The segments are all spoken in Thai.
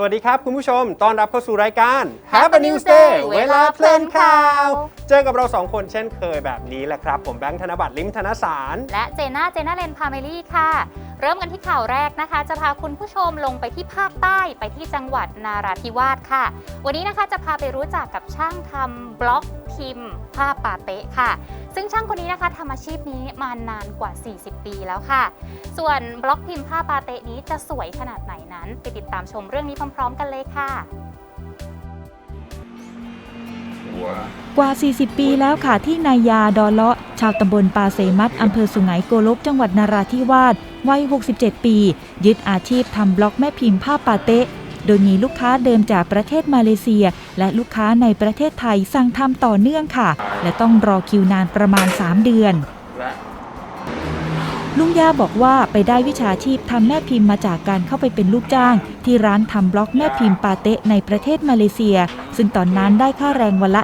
สวัสดีครับคุณผู้ชม ต้อนรับเข้าสู่รายการ Happy News Day เวลาเพลินข่าว เจอกับเราสองคนเช่นเคยแบบนี้แหละครับ ผมแบงค์ธนบัตรลิมธนสาร และเจน่าเจน่าเลนพาเมลี่ค่ะ เริ่มกันที่ข่าวแรกนะคะ จะพาคุณผู้ชมลงไปที่ภาคใต้ไปที่จังหวัดนาราธิวาสค่ะ วันนี้นะคะจะพาไปรู้จักกับช่างทำบล็อกพิมพ์ผ้าปาเตะค่ะ ซึ่งช่างคนนี้นะคะทำอาชีพนี้มานานกว่า 40 ปีแล้วค่ะ ส่วนบล็อกพิมพ์ผ้าปาเตะนี้จะสวยขนาดไหนนั้น ไปติดตามชมเรื่องนี้พร้อม ๆ กันเลยค่ะ กว่า 40 ปีแล้วค่ะที่นายยาดอเลาะ ชาวตำบลปาเซมัดอำเภอสุไหงโกลกจังหวัดนาราธิวาสวัย 67 ปี ยึดอาชีพทำบล็อกแม่พิมพ์ผ้าปาเต๊ะโดยมีลูกค้าเดิมจากประเทศมาเลเซีย และลูกค้าในประเทศไทยสั่งทำต่อเนื่องค่ะ และต้องรอคิวนานประมาณ 3 เดือน ลุงย่าบอกว่าไปได้วิชาชีพทำแม่พิมพ์มาจากการเข้าไปเป็นลูกจ้าง ที่ร้านทำบล็อกแม่พิมพ์ปาเตะในประเทศมาเลเซีย ซึ่งตอนนั้นได้ค่าแรงวันละ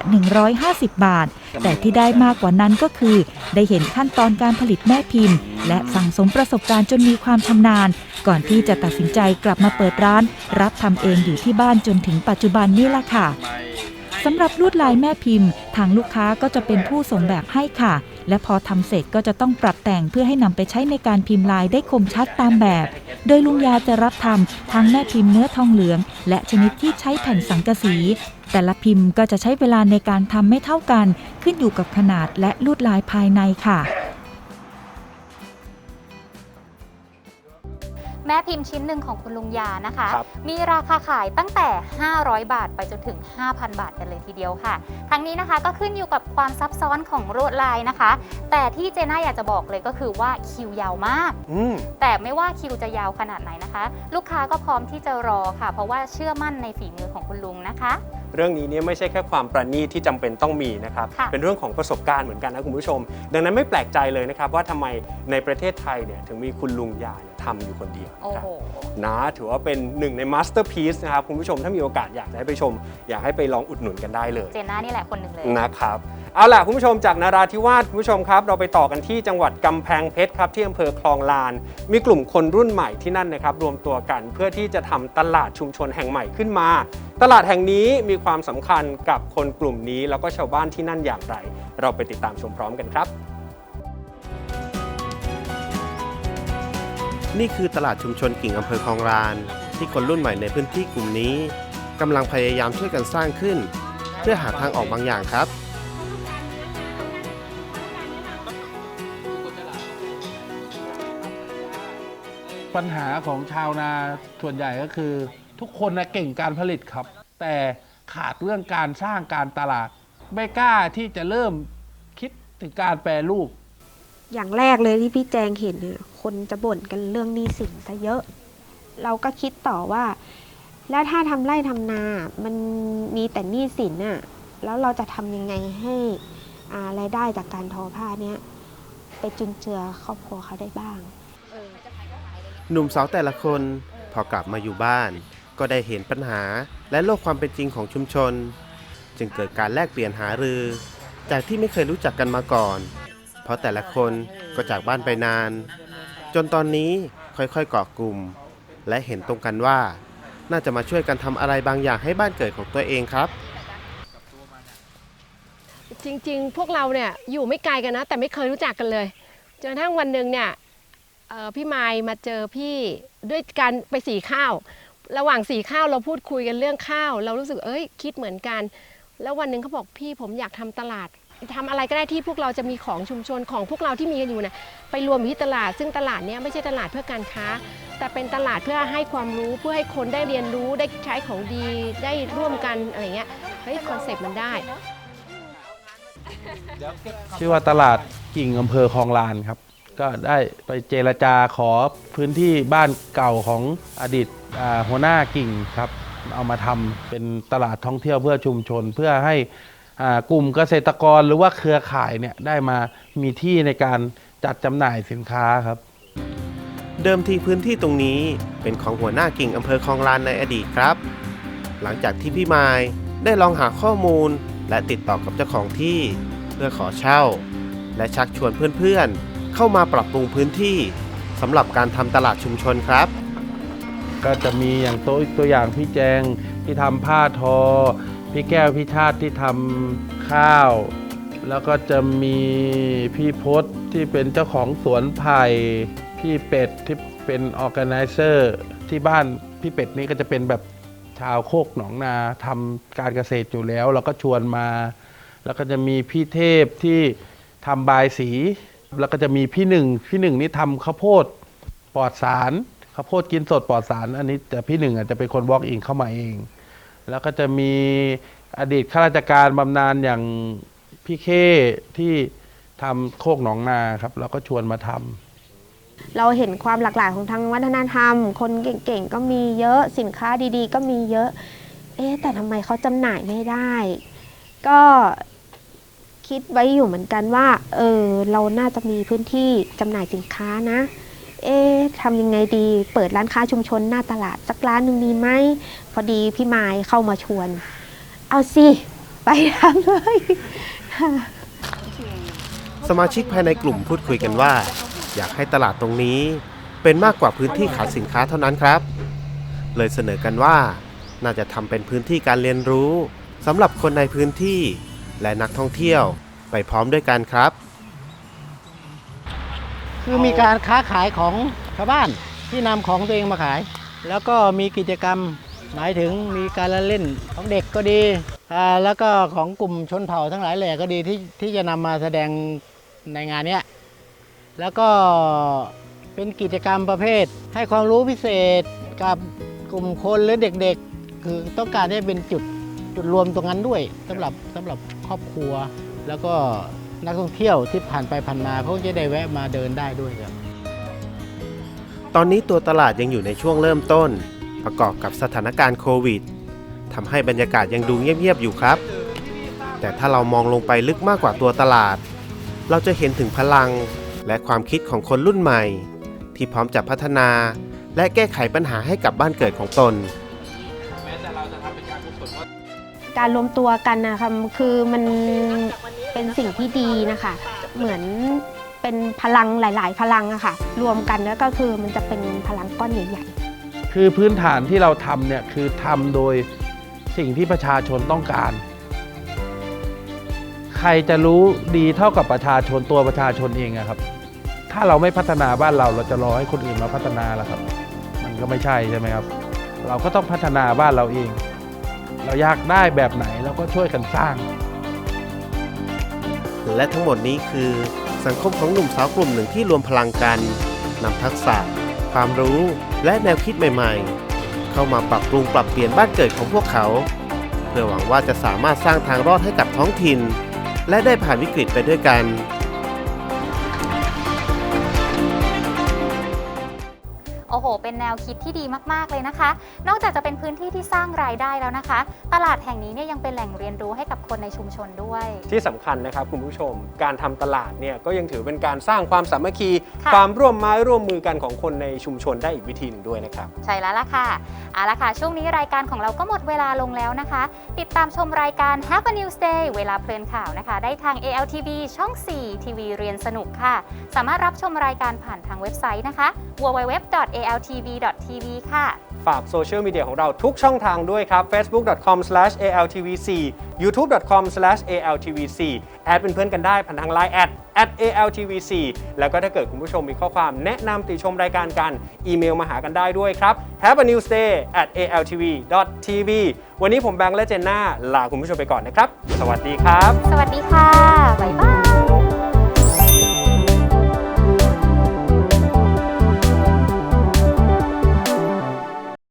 150 บาท แต่ที่ได้มากกว่านั้นก็คือ ได้เห็นขั้นตอนการผลิตแม่พิมพ์ และสั่งสมประสบการณ์จนมีความชำนาญ ก่อนที่จะตัดสินใจกลับมาเปิดร้าน รับทำเองอยู่ที่บ้านจนถึงปัจจุบันนี่ล่ะค่ะ สำหรับลวดลายแม่พิมพ์ ทางลูกค้าก็จะเป็นผู้ส่งแบบให้ค่ะ และพอทำเสร็จก็จะต้องปรับแต่งเพื่อให้นำไปใช้ในการพิมพ์ลายได้คมชัดตามแบบ โดยลุงยาจะรับทำทั้งแม่พิมพ์เนื้อทองเหลือง และชนิดที่ใช้แผ่นสังกะสี แต่ละพิมพ์ก็จะใช้เวลาในการทำไม่เท่ากัน ขึ้นอยู่กับขนาดและลวดลายภายในค่ะ แม่พิมพ์ชิ้นหนึ่งของคุณลุงยานะคะ ครับมีราคาขายตั้งแต่ 500 บาทไปจนถึง 5,000 บาทกันเลยทีเดียวค่ะ ทั้งนี้นะคะก็ขึ้นอยู่กับความซับซ้อนของลวดลายนะคะ แต่ที่เจน่าอยากจะบอกเลยก็คือว่าคิวยาวมาก อืม แต่ไม่ว่าคิวจะยาวขนาดไหนนะคะ ลูกค้าก็พร้อมที่จะรอค่ะ เพราะว่าเชื่อมั่นในฝีมือของคุณลุงนะคะ เรื่องนี้เนี่ยไม่ใช่แค่ความประณีตที่จำเป็นต้องมีนะครับ ค่ะ เป็นเรื่องของประสบการณ์เหมือนกันนะคุณผู้ชม ดังนั้นไม่แปลกใจเลยนะครับว่าทำไมในประเทศไทยเนี่ยถึงมีคุณลุงยาเนี่ย ทำอยู่คนเดียวโอ้นะครับ โห นะถือว่าเป็นหนึ่งในมาสเตอร์พีซนะครับ คุณผู้ชมถ้ามีโอกาสอยากจะให้ไปชม อยากให้ไปลองอุดหนุนกันได้เลย เจน่านี่แหละคนหนึ่งเลย นะครับเอาล่ะคุณผู้ชมจากนาราธิวาสคุณผู้ชมครับ เราไปต่อกันที่จังหวัดกำแพงเพชรครับที่อำเภอคลองลาน มีกลุ่มคนรุ่นใหม่ที่นั่นนะครับรวมตัวกันเพื่อที่จะทำตลาดชุมชนแห่งใหม่ขึ้นมา ตลาดแห่งนี้มีความสำคัญกับคนกลุ่มนี้ แล้วก็ชาวบ้านที่นั่นอย่างไร เราไปติดตามชมพร้อมกันครับ นี่คือตลาดชุมชนกิ่งอำเภอคลองลาน ที่คนรุ่นใหม่ในพื้นที่กลุ่มนี้กำลังพยายามช่วยกันสร้างขึ้น เพื่อหาทางออกบางอย่างครับ ปัญหาของชาวนาส่วนใหญ่ก็คือ ทุกคนนะเก่งการผลิตครับ แต่ขาดเรื่องการสร้างการตลาด ไม่กล้าที่จะเริ่มคิดถึงการแปรรูป อย่างแรกเลยที่พี่แจงเห็นเนี่ย คนจะบ่นกันเรื่องหนี้สินซะเยอะ เราก็คิดต่อว่า แล้วถ้าทำไร่ทำนา มันมีแต่หนี้สินน่ะ แล้วเราจะทำยังไงให้อารายได้จากการทอผ้าเนี้ยไปจุนเจือครอบครัวเขาได้บ้าง หนุ่มสาวแต่ละคนพอกลับมาอยู่บ้าน ก็ได้เห็นปัญหาและโลกความเป็นจริงของชุมชน จึงเกิดการแลกเปลี่ยนหารือ จากที่ไม่เคยรู้จักกันมาก่อน เพราะแต่ละคนก็จากบ้านไปนาน จนตอนนี้ค่อยๆเกาะกลุ่ม และเห็นตรงกันว่า น่าจะมาช่วยกันทำอะไรบางอย่างให้บ้านเกิดของตัวเองครับ จริงๆ พวกเราเนี่ยอยู่ไม่ไกลกันนะ แต่ไม่เคยรู้จักกันเลยจนกระทั่งวันหนึ่งเนี่ยเอ่อพี่ไมายมาเจอพี่ด้วยการไปสีข้าว ระหว่างสีข้าวเราพูดคุยกันเรื่องข้าว เรารู้สึกเอ้ยคิดเหมือนกัน แล้ววันหนึ่งเขาบอกพี่ผมอยากทำตลาด ทำอะไรก็ได้ที่พวกเราจะมีของชุมชนของพวกเราที่มีกันอยู่นี่ยไปรวมที่ตลาด ซึ่งตลาดเนี้ยไม่ใช่ตลาดเพื่อการค้า แต่เป็นตลาดเพื่อให้ความรู้เพื่อให้คนได้เรียนรู้ได้ใช้ของดีได้ร่วมกันอะไรเงี้ยเฮ้ยคอนเซ็ปต์มันได้ ชื่อว่าตลาดกิ่งอำเภอคลองลานครับ ก็ได้ไปเจรจาขอพื้นที่บ้านเก่าของอดีตหัวหน้ากิ่งครับ เอามาทำเป็นตลาดท่องเที่ยวเพื่อชุมชนเพื่อให้ กลุ่มเกษตรกรหรือว่าเครือข่ายเนี่ยได้มามีที่ในการจัดจำหน่ายสินค้าครับ เดิมทีพื้นที่ตรงนี้เป็นของหัวหน้ากิ่งอำเภอคลองลานในอดีตครับ หลังจากที่พี่มายได้ลองหาข้อมูล และติดต่อกับเจ้าของที่ เพื่อขอเช่า และชักชวนเพื่อนๆ เข้ามาปรับปรุงพื้นที่สำหรับการทำตลาดชุมชนครับ ก็จะมีอย่างตัวตัวอย่างพี่แจงที่ทำผ้าทอ พี่แก้วพี่ชาติที่ทำข้าว แล้วก็จะมีพี่พศที่เป็นเจ้าของสวนไผ่พี่เป็ดที่เป็นออแก z เซอร์ที่บ้านพี่เป็ดนี่ก็จะเป็นแบบชาวโคกหนองนาทำการเกษตรอยู่แล้ว เราก็ชวนมา แล้วก็จะมีพี่เทพที่ทำบายสี แล้วก็จะมีพี่หนึ่งพี่หนึ่งนี่ทำข้าวโพดปลอดสารข้าวโพดกินสดปลอดสาร อันนี้แต่พี่หนึ่งอาจจะเป็นคนวอล์กอินเข้ามาเอง แล้วก็จะมีอดีตข้าราชการบำนาญอย่างพี่เคที่ทำโคกหนองนาครับแล้วก็ชวนมาทำ เราเห็นความหลากหลายของทางวัฒนธรรม คนเก่งๆ ก็มีเยอะสินค้าดีๆ ก็มีเยอะ เอ๊ะแต่ทำไมเขาจำหน่ายไม่ได้ ก็คิดไว้อยู่เหมือนกันว่า เออ เราน่าจะมีพื้นที่จำหน่ายสินค้านะ เอ๊ะทำยังไงดี เปิดร้านค้าชุมชนหน้าตลาดสักร้านหนึ่งดีไหม พอดีพี่มายเข้ามาชวน เอาสิ ไปทำเลยสมาชิกภายในกลุ่มพูดคุยกันว่า อยากให้ตลาดตรงนี้ เป็นมากกว่าพื้นที่ขายสินค้าเท่านั้นครับ เลยเสนอกันว่า น่าจะทำเป็นพื้นที่การเรียนรู้สำหรับคนในพื้นที่ และนักท่องเที่ยวไปพร้อมด้วยกันครับ คือมีการค้าขายของชาวบ้านที่นำของตัวเองมาขาย แล้วก็มีกิจกรรมหมายถึงมีการเล่นของเด็กก็ดีแล้วก็ของกลุ่มชนเผ่าทั้งหลายแหล่ก็ดีที่ที่จะนำมาแสดงในงานนี้แล้วก็เป็นกิจกรรมประเภท ให้ความรู้พิเศษกับกลุ่มคนหรือเด็กๆ คือต้องการให้เป็นจุดจุดรวมตรงนั้นด้วยสำหรับสำหรับครอบครัวแล้วก็ นักท่องเที่ยวที่ผ่านไปผ่านมาเขาจะได้แวะมาเดินได้ด้วยครับ ตอนนี้ตัวตลาดยังอยู่ในช่วงเริ่มต้น ประกอบกับสถานการณ์โควิดทำให้บรรยากาศยังดูเงียบๆอยู่ครับ แต่ถ้าเรามองลงไปลึกมากกว่าตัวตลาด เราจะเห็นถึงพลังและความคิดของคนรุ่นใหม่ ที่พร้อมจะพัฒนา และแก้ไขปัญหาให้กับบ้านเกิดของตน การรวมตัวกันนะคะคือมันเป็นสิ่งที่ดีนะคะ เหมือนเป็นพลังหลาย ๆ พลังอะค่ะ รวมกันแล้วก็คือมันจะเป็นพลังก้อนใหญ่ๆ คือพื้นฐานที่เราทำเนี่ยคือทำโดยสิ่งที่ประชาชนต้องการ ใครจะรู้ดีเท่ากับประชาชนตัวประชาชนเองอะครับ ถ้าเราไม่พัฒนาบ้านเราเราจะรอให้คนอื่นมาพัฒนาล่ะครับ มันก็ไม่ใช่ใช่ไหมครับ เราก็ต้องพัฒนาบ้านเราเอง เราอยากได้แบบไหนเราก็ช่วยกันสร้าง และทั้งหมดนี้คือสังคมของหนุ่มสาวกลุ่มหนึ่งที่รวมพลังกันนำทักษะ ความรู้และแนวคิดใหม่ๆ เข้ามาปรับปรุงปรับเปลี่ยนบ้านเกิดของพวกเขา เพื่อหวังว่าจะสามารถสร้างทางรอดให้กับท้องถิ่น และได้ผ่านวิกฤตไปด้วยกัน อ้โห เป็นแนวคิดที่ดีมากๆเลยนะคะ นอกจากจะเป็นพื้นที่ที่สร้างรายได้แล้วนะคะ ตลาดแห่งนี้เนี่ยยังเป็นแหล่งเรียนรู้ให้กับคนในชุมชนด้วย ที่สำคัญนะครับคุณผู้ชม การทำตลาดเนี่ยก็ยังถือเป็นการสร้างความสามัคคี ค่ะ ความร่วมไม้ร่วมมือกันของคนในชุมชนได้อีกวิธีหนึ่งด้วยนะครับ ใช่แล้วล่ะค่ะเอาละค่ะ ช่วงนี้รายการของเราก็หมดเวลาลงแล้วนะคะ ติดตามชมรายการ Have a News Day เวลาเพลินข่าวนะคะ ได้ทาง ALTV ช่อง 4 ทีวีเรียนสนุกค่ะ สามารถรับชมรายการผ่านทางเว็บไซต์นะคะ www.altv.tv ค่ะ ฝากโซเชียลมีเดียของเราทุกช่องทางด้วยครับ facebook.com/altvc youtube.com/altvc แอดเป็นเพื่อนกันได้ผ่านทาง Line แอด at altvc แล้วก็ถ้าเกิดคุณผู้ชมมีข้อความแนะนำติชมรายการกัน อีเมลมาหากันได้ด้วยครับ Have a news day at altv.tv วันนี้ผมแบงค์และเจนน่าลาคุณผู้ชมไปก่อนนะครับ สวัสดีครับ สวัสดีค่ะ บ๊ายบาย